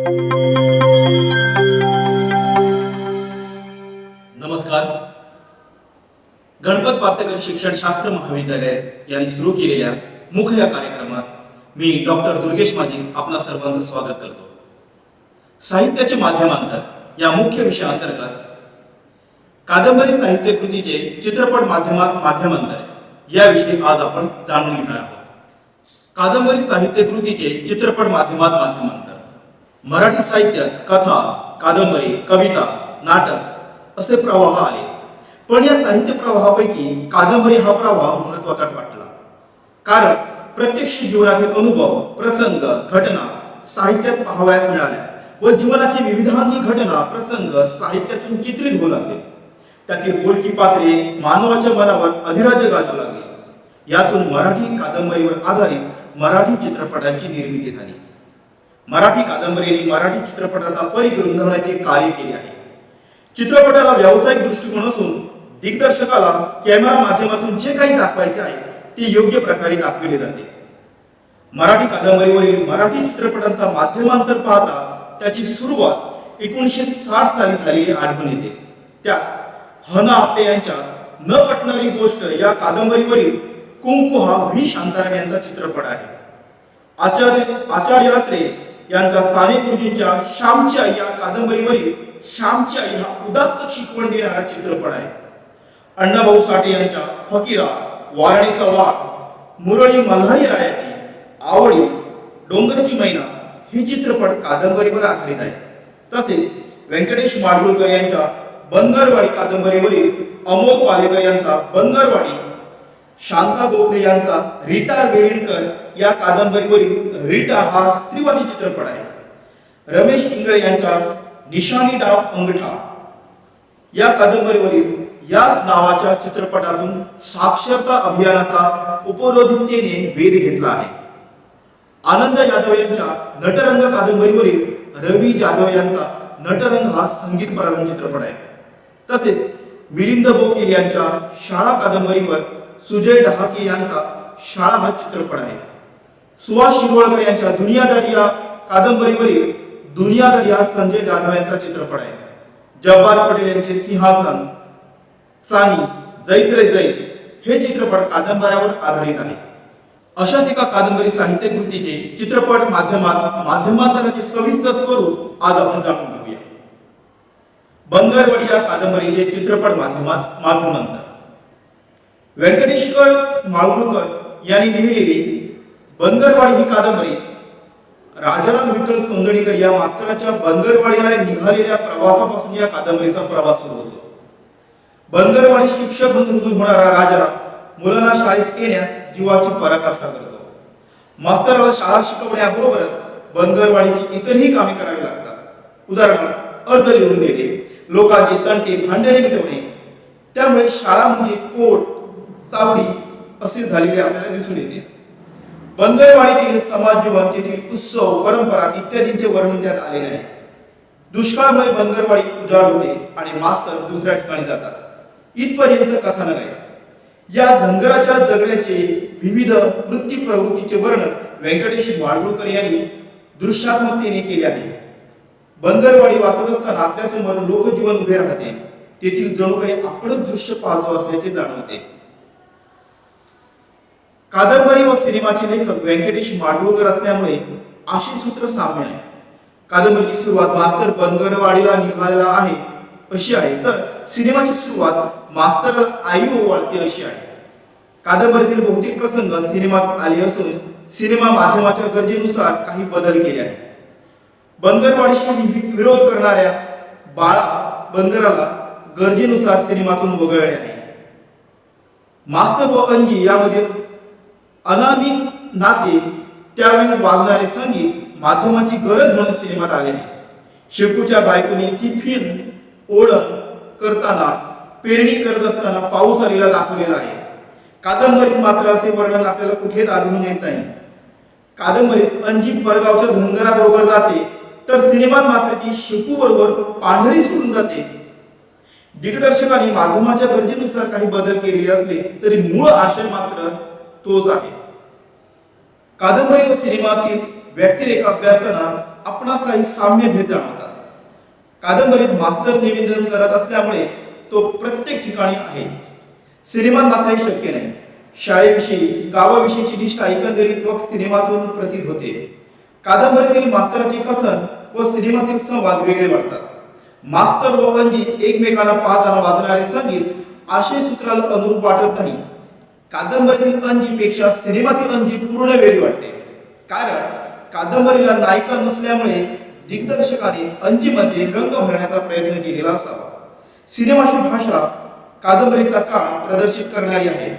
नमस्कार. गणपत पार्सेकर शिक्षण शास्त्र महाविद्यालय यांनी सुरू केलेल्या मुख या कार्यक्रमात मी डॉक्टर दुर्गेश माझी आपणा सर्वांचं स्वागत करतो. साहित्याचे माध्यमांतर या मुख्य विषयाअंतर्गत कादंबरी साहित्य कृतीचे चित्रपट माध्यमात माध्यमांतर याविषयी आज आपण जाणून घेणार आहोत. कादंबरी साहित्य कृतीचे चित्रपट माध्यमात माध्यमांतर. मराठी साहित्यात कथा कादंबरी कविता नाटक असे प्रवाह आले. पण या साहित्य प्रवाहापैकी कादंबरी हा प्रवाह महत्त्वाचा वाटला. कारण प्रत्यक्ष जीवनातील अनुभव प्रसंग घटना साहित्यात पाहावयास मिळाल्या व जीवनाची विविधांगी घटना प्रसंग साहित्यातून चित्रित होऊ लागले. त्यातील बोलकी पात्रे मानवाच्या मनावर अधिराज्य गाजू लागली. यातून मराठी कादंबरीवर आधारित मराठी चित्रपटांची निर्मिती झाली. मराठी कादंबरीने मराठी चित्रपटाचा परिग्रंथनाचे कार्य केले आहे. चित्रपटाला व्यावसायिक दृष्टिकोन असून दिग्दर्शकाला कॅमेरा माध्यमातून जे काही दाखवायचे आहे ते योग्य प्रकारे दाखविले जाते. मराठी कादंबरीवरील मराठी चित्रपटांचा माध्यमांतर पाहता त्याची सुरुवात एकोणीसशे साठ साली झालेली आढळून येते. त्यात हना आपटे यांच्या न पटणारी गोष्ट या कादंबरीवरील कुंकू हा व्ही शांताराम यांचा चित्रपट आहे. आचार्य आचार्य अत्रे यांचा साने गुरुजींच्या श्यामची आई या कादंबरीवरील श्यामची आई हा उदात्त शिकवण देणारा चित्रपट आहे. अण्णाभाऊ साठे यांच्या फकीरा वारणीचा वाघ मुरळी मल्हारी रायाची आवडी डोंगरची मैना हे चित्रपट कादंबरीवर आधारित आहे. तसेच व्यंकटेश माडगुळकर यांच्या बंदरवाडी कादंबरीवरील अमोल पालेकर यांचा बंदरवाडी शांता गोखले यांचा रीटा वेळीणकर या कादंबरीवरील रीटा हा स्त्रीवादी चित्रपट आहे. रमेश इंगळे यांच्या निशाणी डाव अंगठा. या कादंबरीवरील याच नावाच्या चित्रपटातून साक्षरता अभियानाचा उपरोधितेने वेध घेतला आहे. आनंद जाधव यांच्या नटरंग कादंबरीवरील रवी जाधव यांचा नटरंग हा संगीत प्रधान चित्रपट आहे. तसेच मिलिंद बोकील यांच्या शाळा कादंबरीवर सुजय डहाके यांचा शाळा हा चित्रपट आहे. सुहास शिरवळकर यांच्या दुनियादारी या कादंबरीवरील दुनियादारी हा संजय जाधव यांचा चित्रपट आहे. जब्बार पटेल यांचे सिंहासन सानी जैत रे जैत हे चित्रपट कादंबऱ्यावर आधारित आहे. अशाच एका कादंबरी साहित्य कृतीचे चित्रपट माध्यमात माध्यमांतराचे सविस्तर स्वरूप आज आपण जाणून घेऊया. बंदरवडी या कादंबरीचे चित्रपट माध्यमात माध्यमांतर. व्यंकटेश्वर माळगुळकर यांनी लिहिलेली बंगरवाडी ही कादंबरी राजाराम विठ्ठल सोंदणीकर या मास्तराच्या बंदरवाडीला निघालेल्या प्रवासापासून या कादंबरीचा प्रवास सुरू होतो. बंगरवाडी शिक्षक म्हणून रुजू होणारा राजाराम मुलांना शाळेत येण्यास जीवाची पराकाष्ठा करतो. मास्तराला शाळा शिकवण्याबरोबरच बंगरवाडीची इतरही कामे करावी लागतात. उदाहरणार्थ अर्ज लिहून देणे लोकांचे तंटे भांडणे मिटवणे त्यामुळे शाळा म्हणजे कोर्ट चावडी असे झालेले आपल्याला दिसून येते. बंदरवाडीतील समाज जीवन तेथील उत्सव परंपरा इत्यादींचे वर्णन त्यात आलेले आहे. दुष्काळमुळे बंदरवाडी उजाड होते आणि मास्तर दुसऱ्या ठिकाणी जातात. इथपर्यंत कथानक आहे. या धनगराच्या जगण्याचे विविध वृत्ती प्रवृत्तीचे वर्णन व्यंकटेश माडगुळकर यांनी दृश्यात्मकतेने केले आहे. बंदरवाडी वाचत असताना आपल्यासमोर लोकजीवन उभे राहते. तेथील जणू काही आपणच दृश्य पाहतो असल्याचे जाणवते. कादंबरी व सिनेमाचे लेखक व्यंकटेश माडगुळकर असल्यामुळे अशी सूत्र साम्य आहे. कादंबरीची सुरुवात मास्तर बनगरवाडीला निघालेला आहे अशी आहे तर सिनेमाची सुरुवात मास्तर आई ओवाळते अशी आहे. कादंबरीतील बहुतेक प्रसंग सिनेमात आले असून सिनेमा माध्यमाच्या गरजेनुसार काही बदल केले आहेत. बंदरवाडीशी विरोध करणाऱ्या बाळा बंदराला गरजेनुसार सिनेमातून वगळले आहे. मास्तर व अंजी यामधील अनामिक नाते त्यावेळी वागणारे संगीत माध्यमाची गरज म्हणून सिनेमात आले आहे. शेकूच्या बायकोने ती फिल्म ओळख करताना पेरणी करत असताना पाऊस आलेला दाखवलेला आहे. कादंबरीत मात्र असे वर्णन आपल्याला कुठेच आढळून येत नाही. कादंबरीत अंजी परगावच्या धनगराबरोबर जाते तर सिनेमात मात्र ती शिकू बरोबर पांढरी सोडून जाते. दिग्दर्शकाने माध्यमाच्या गरजेनुसार काही बदल केलेले असले तरी मूळ आशय मात्र तोच आहे. कादंबरी व सिनेमातील व्यक्तिरेखा अभ्यासताना आपणास काही साम्य भेद जाणवतात कादंबरीत मास्तर निवेदन करत असल्यामुळे तो प्रत्येक ठिकाणी आहे. सिनेमात मात्र हे शक्य नाही. शाळेविषयी गावाविषयीची निष्ठा एकंदरीत व सिनेमातून प्रतीत होते. कादंबरीतील मास्तराचे कथन व सिनेमातील संवाद वेगळे वाटतात मास्तर व अंजी एकमेकांना पाहताना वाजणारे संगीत आशय सूत्राला अनुरूप वाटत नाही. कादंबरीतील अंजीपेक्षा सिनेमातील अंजी पूर्ण वेळी वाटते. कारण कादंबरीला नायिका नसल्यामुळे दिग्दर्शकाने अंजीमध्ये रंग भरण्याचा प्रयत्न केलेला असावा. सिनेमाची भाषा कादंबरीचा काळ प्रदर्शित करणारी आहे.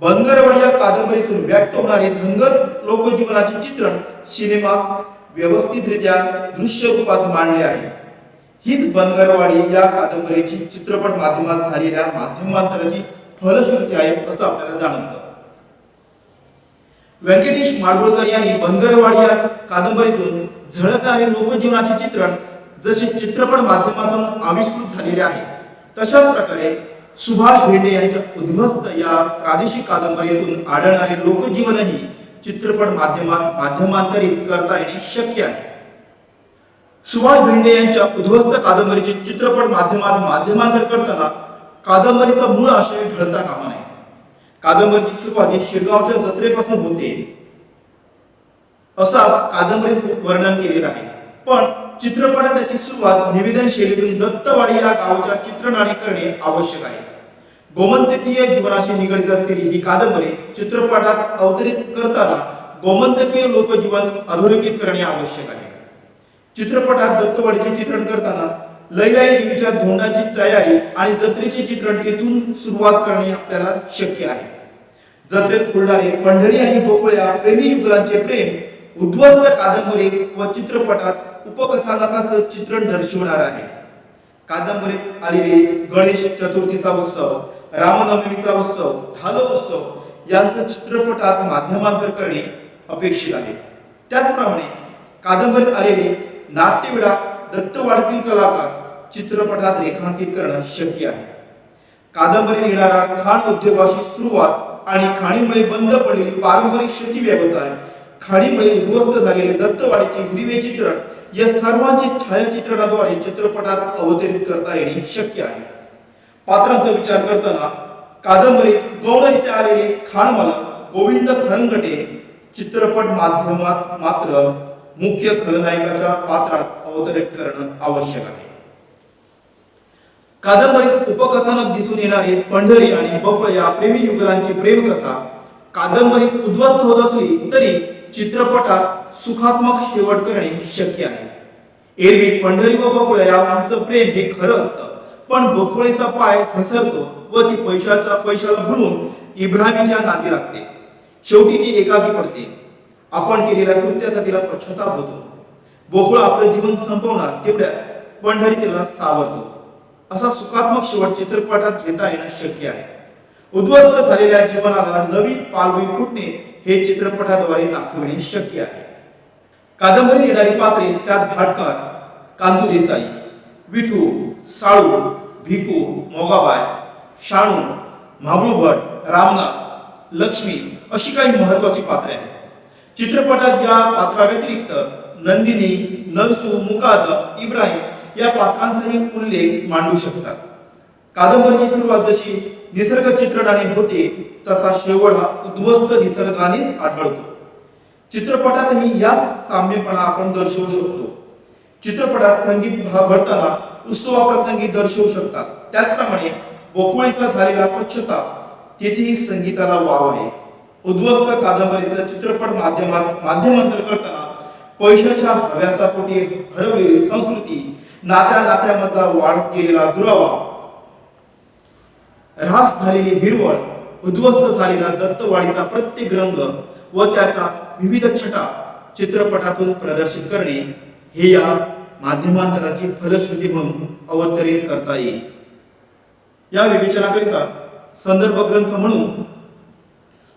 बनगरवाडी या कादंबरीतून व्यक्त होणारे झंगर लोकजीवनाचे चित्रण सिनेमात व्यवस्थितरित्या दृश्य रूपात मांडले आहे. हीच बनगरवाडी या कादंबरीची चित्रपट माध्यमात झालेल्या माध्यमांतराची फलश्रुती आहे असं आपल्याला जाणवतं. व्यंकटेश माडगुळकर यांनी बंदरवाड या कादंबरीतून झळकणारे लोकजीवनाचे चित्रण जसे चित्रपट माध्यमातून आविष्कृत झालेले आहे तशाच प्रकारे सुभाष भेंडे यांच्या उद्ध्वस्त या प्रादेशिक कादंबरीतून आढळणारे लोकजीवनही चित्रपट माध्यमात माध्यमांतरित करता येणे शक्य आहे. सुभाष भेंडे यांच्या उद्ध्वस्त कादंबरीचे चित्रपट माध्यमात माध्यमांतर करताना कादंबरीचा मूळ आशय ढळता कामा नये. कादंबरीची सुरुवात ही शिरगावच्या जत्रेपासून होते. असा कादंबरीत वर्णन केलेलं आहे. पण चित्रपटात त्याची सुरुवात निवेदन शैलीतून दत्तवाडी या गावच्या चित्रणाने करणे आवश्यक आहे. गोमंतकीय जीवनाशी निगडीत असलेली ही कादंबरी चित्रपटात अवतरित करताना गोमंतकीय लोकजीवन अधोरेखित करणे आवश्यक आहे. चित्रपटात दत्तवाडीचे चित्रण करताना लईराई देवीच्या धोंडाची तयारी आणि जत्रेचे चित्रण तिथून सुरुवात करणे आपल्याला शक्य आहे. जत्रेत फुलणारे पंढरी आणि बोकळ्या प्रेमी युगलांचे प्रेम उद्ध्वस्त कादंबरी व चित्रपटात उपकथानकाचं चित्रण दर्शवणार आहे. कादंबरीत आलेले गणेश चतुर्थीचा उत्सव रामनवमीचा उत्सव धालो उत्सव यांचं चित्रपटात माध्यमांतर करणे अपेक्षित आहे. त्याचप्रमाणे कादंबरीत आलेले नाट्यविडा दत्तवाडतील कलाकार चित्रपटात रेखांकित करणं शक्य आहे. कादंबरीत येणारा खाण उद्योगाची सुरुवात आणि खाणीमुळे बंद पडलेली पारंपरिक शेती व्यवसाय खाणीमुळे उद्ध्वस्त झालेले दत्तवाडीचे हिरवे चित्रण या सर्वांचे छायाचित्रणाद्वारे चित्रपटात अवतरित करता येणे शक्य आहे. पात्रांचा विचार करताना कादंबरीत गौणरित्या आलेले खाणमालक गोविंद खरंगटे चित्रपट माध्यमात मात्र मुख्य खलनायकाच्या पात्रात अवतरित करणं आवश्यक आहे. कादंबरीत उपकथानक दिसून येणारी पंढरी आणि बबळ या प्रेमी युगलांची प्रेमकथा कादंबरीत उद्ध्वस्त होत असली तरी चित्रपटात सुखात्मक शेवट करणे शक्य आहे. एरवी पंढरी व बकुळ यांचं प्रेम हे खरं असतं पण बकुळेचा पाय खसरतो व ती पैशाच्या पैशाला भरून इब्राहिमच्या नादी लागते. शेवटी ती एकाकी पडते. आपण केलेल्या कृत्याचा तिला पश्चाताप होतो. बोकुळ आपलं जीवन संपवणार तेवढ्यात पंढरी तिला सावरतो. असा सुखात्मक शेवट चित्रपटात घेता येणं शक्य आहे. उद्ध्वस्त झालेल्या जीवनाला नवीन पालवी फुटणे हे चित्रपटाद्वारे दाखविणे शक्य आहे. कादंबरीत येणारी पात्रे त्यात भाटकार कांदू देसाई विठू साळू भिकू मोगाबाय शाणू महाबू भट रामनाथ लक्ष्मी अशी काही महत्वाची पात्रे आहेत. चित्रपटात या पात्राव्यतिरिक्त नंदिनी नरसू मुकाद इब्राहिम या पात्रांचाही उल्लेख मांडू शकतात. कादंबरीची सुरुवात जशी निसर्ग चित्रणाने होते तसा शेवट हा उद्ध्वस्त निसर्गानेच आढळतो. चित्रपटातही या साम्यपणा आपण दर्शवू शकतो. चित्रपटात संगीत भरताना उत्सवाप्रसंगी दर्शवू शकतात. त्याचप्रमाणे बोकुळीचा झालेला पश्चाताप तेथेही संगीताला वाव आहे. उद्ध्वस्त कादंबरीचा चित्रपट माध्यमात माध्यमांतर करताना पैशाच्या हव्याचा पोटी हरवलेली संस्कृती नात्या नात्यामधला वाढत गेलेला दुरावा. ऱ्हास झालेली हिरवळ उद्ध्वस्त झालेला दत्तवाडीचा प्रत्येक रंग व त्याच्या विविध छटा चित्रपटातून प्रदर्शित करणे हे या माध्यमांतराची फलश्रुती म्हणून अवतरित करता येईल. या विवेचनाकरिता संदर्भ ग्रंथ म्हणून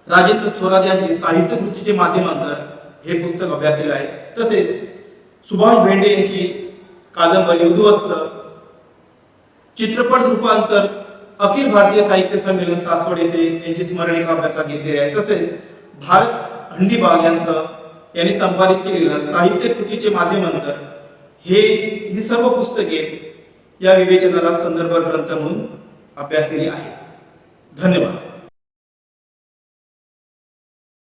राजेंद्र थोरात यांचे साहित्य कृतीचे माध्यमांतर हे पुस्तक अभ्यासलेलं आहे. तसेच सुभाष भेंडे यांची कादंबरी उद्ध्वस्त चित्रपट रूपांतर अखिल भारतीय साहित्य संमेलन सासवड येथे यांची स्मरणिका अभ्यासात घेतलेली आहे. तसेच भारत हंडीबाग यांचं यांनी संपादित केलेलं साहित्य कृतीचे माध्यमांतर हे ही सर्व पुस्तके या विवेचनाला संदर्भ ग्रंथ म्हणून अभ्यासलेली आहेत. धन्यवाद.